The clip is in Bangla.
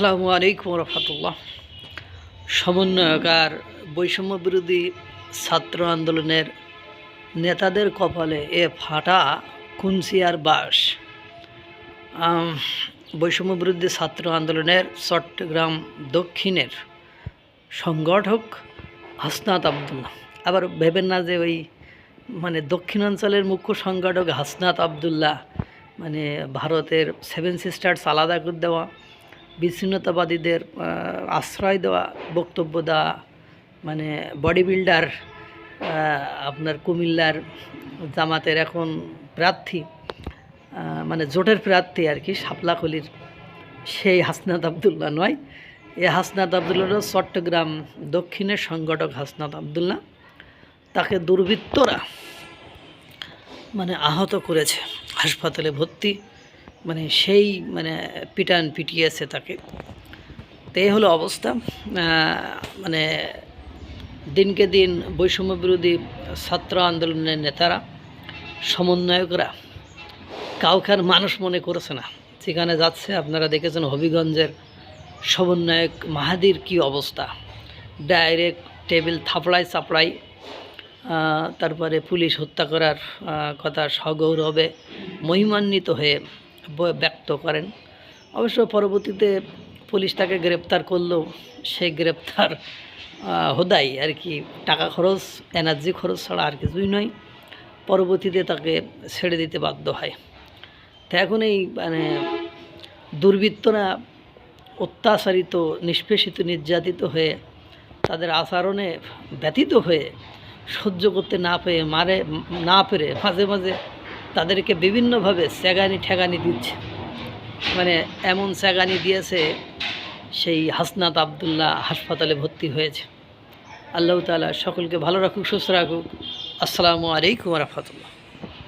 আসসালামু আলাইকুম রহমতুল্লাহ সমন্বয়ক আর বৈষম্য বিরোধী ছাত্র আন্দোলনের নেতাদের কপালে এ ফাটা কুনসিয়ার বাস বৈষম্য বিরোধী ছাত্র আন্দোলনের চট্টগ্রাম দক্ষিণের সংগঠক হাসনাত আবদুল্লাহ। আবার ভেবেন না যে ওই মানে দক্ষিণাঞ্চলের মুখ্য সংগঠক হাসনাত আবদুল্লাহ মানে ভারতের সেভেন সিস্টার্স আলাদা করে দেওয়া। বিচ্ছিন্নতাবাদীদের আশ্রয় দেওয়া বক্তব্য দেওয়া মানে বডি বিল্ডার আপনার কুমিল্লার জামাতের এখন প্রার্থী মানে জোটের প্রার্থী আর কি শাপলাকলির সেই হাসনাত আবদুল্লাহ নয়। এ হাসনাত আবদুল্লাহ চট্টগ্রাম দক্ষিণের সংগঠক হাসনাত আবদুল্লাহ। তাকে দুর্বৃত্তরা মানে আহত করেছে, হাসপাতালে ভর্তি। মানে সেই মানে পিটান পিটিয়েছে তাকে। তো এই হলো অবস্থা। মানে দিনকে দিন বৈষম্য বিরোধী ছাত্র আন্দোলনের নেতারা, সমন্বয়করা, কাউকে আর মানুষ মনে করেছে না। যেখানে যাচ্ছে, আপনারা দেখেছেন হবিগঞ্জের সমন্বয়ক মাহাদির কি অবস্থা। ডাইরেক্ট টেবিল থাপড়াই চাপড়াই তারপরে পুলিশ হত্যা করার কথা সগৌরবে মহিমান্বিত হয়ে ব্যক্ত করেন। অবশ্য পরবর্তীতে পুলিশ তাকে গ্রেপ্তার করলেও সেই গ্রেপ্তার হোদাই আর কি। টাকা খরচ, এনার্জি খরচ ছাড়া আর কিছুই নয়। পরবর্তীতে তাকে ছেড়ে দিতে বাধ্য হয়। তো এখন এই মানে দুর্বৃত্তরা অত্যাচারিত, নিষ্পেষিত, নির্যাতিত হয়ে তাদের আচরণে ব্যতীত হয়ে সহ্য করতে না পেয়ে মারে, না পেরে মাঝে মাঝে তাদেরকে বিভিন্নভাবে স্যাগানি ঠেগানি দিচ্ছে। মানে এমন স্যাগানি দিয়েছে, সেই হাসনাত আবদুল্লাহ হাসপাতালে ভর্তি হয়েছে। আল্লাহ তালা সকলকে ভালো রাখুক, সুস্থ রাখুক। আসসালামু আলাইকুম রহমতুল্লাহ।